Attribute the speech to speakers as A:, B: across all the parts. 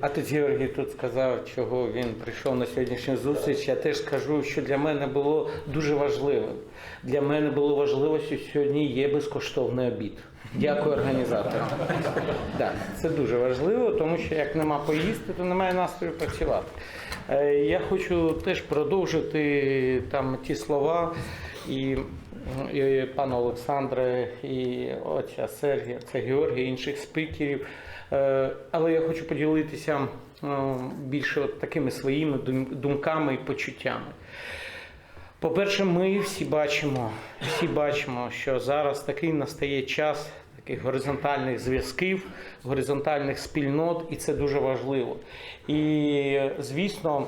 A: А тут Георгій тут сказав, чого він прийшов на сьогоднішню зустріч. Я теж скажу, що для мене було дуже важливим. Для мене було важливо, що сьогодні є безкоштовний обід. Дякую організаторам. Так, це дуже важливо, тому що як нема поїсти, то немає настрою працювати. Е, Я хочу теж продовжити там ті слова і, і пана Олександра, і отця Сергія, це Георгія, інших спікерів. Е, Але я хочу поділитися більше такими своїми думками і почуттями. По-перше, ми всі бачимо, всі бачимо, що зараз такий настає час таких горизонтальних зв'язків, горизонтальних спільнот, і це дуже важливо. І звісно,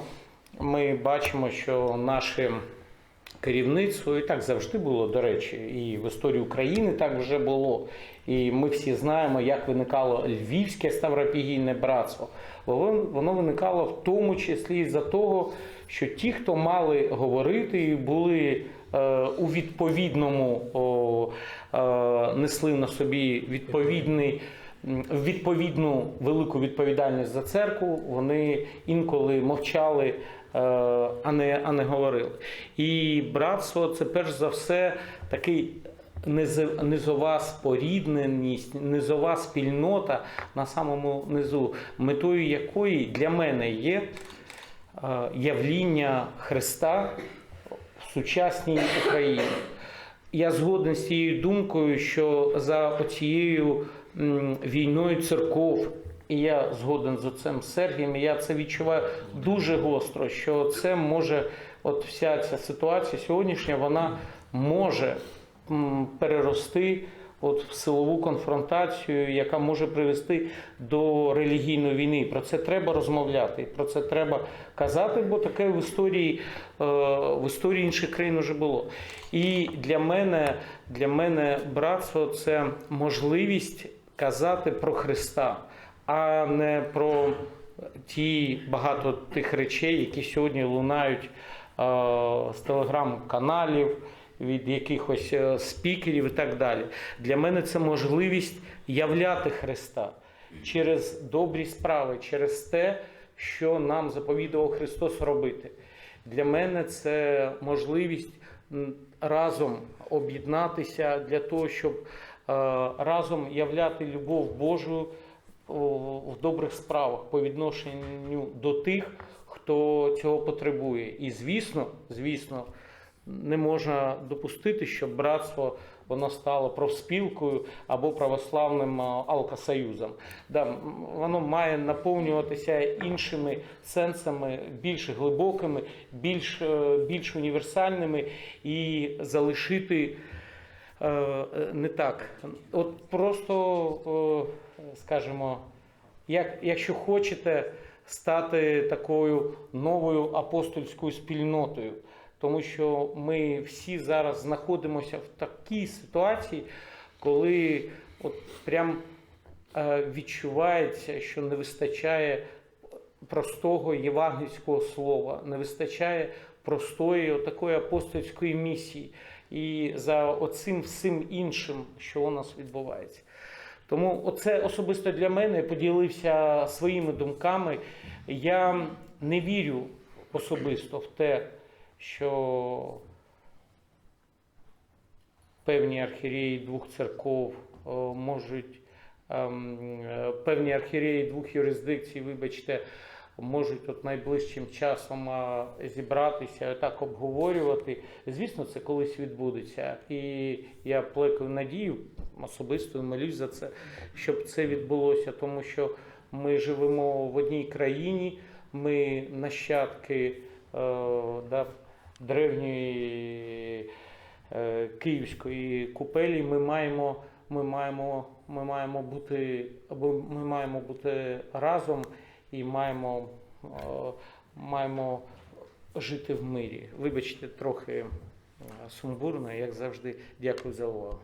A: ми бачимо, що наше керівництво і так завжди було, до речі, і в історії України так вже було. І ми всі знаємо, як виникало Львівське ставропігійне братство. Воно виникало в тому числі за того, що ті, хто мали говорити, і були е, у відповідному е, несли на собі відповідний. Відповідну велику відповідальність за церкву вони інколи мовчали, е, а не, а не говорили. І братство це перш за все такий низова спорідненість, низова спільнота на самому низу, метою якої для мене є е, явління Христа в сучасній Україні. Я згоден з цією думкою, що за оцією війною церков, і я згоден з отцем Сергієм, я це відчуваю дуже гостро, що це може, от вся ця ситуація сьогоднішня, вона може перерости от в силову конфронтацію, яка може привести до релігійної війни. Про це треба розмовляти, про це треба казати, бо таке в історії, е, в історії інших країн вже було. І для мене, для мене братство це можливість казати про Христа, а не про ті багато тих речей, які сьогодні лунають е, з телеграм-каналів від якихось е, спікерів і так далі. Для мене це можливість являти Христа через добрі справи, через те, що нам заповідував Христос робити. Для мене це можливість разом об'єднатися для того, щоб е, разом являти любов Божу в добрих справах по відношенню до тих, хто цього потребує. І звісно, звісно, не можна допустити, щоб братство воно стало профспілкою або православним а, алкосоюзом. Да, воно має наповнюватися іншими сенсами, більш глибокими, більш, е, більш універсальними і залишити. Е, е, Не так. От просто, е, скажімо, як, якщо хочете стати такою новою апостольською спільнотою, тому що ми всі зараз знаходимося в такій ситуації, коли от прям е, відчувається, що не вистачає простого євангельського слова, не вистачає простої такої апостольської місії і за оцим всім іншим, що у нас відбувається. Тому оце особисто для мене поділився своїми думками. Я не вірю особисто в те, що певні архієреї двох церков е, можуть, ем, е, певні архієреї двох юрисдикцій, вибачте, можуть от найближчим часом е, зібратися, так обговорювати. Звісно, це колись відбудеться. І я плекаю надію особисто і молюсь за це, щоб це відбулося, тому що ми живемо в одній країні, ми нащадки да, древньої е, київської купелі. Ми маємо, ми маємо, ми маємо бути ми маємо бути разом і маємо, е, маємо жити в мирі. Вибачте, трохи е, сумбурно, як завжди. Дякую за увагу.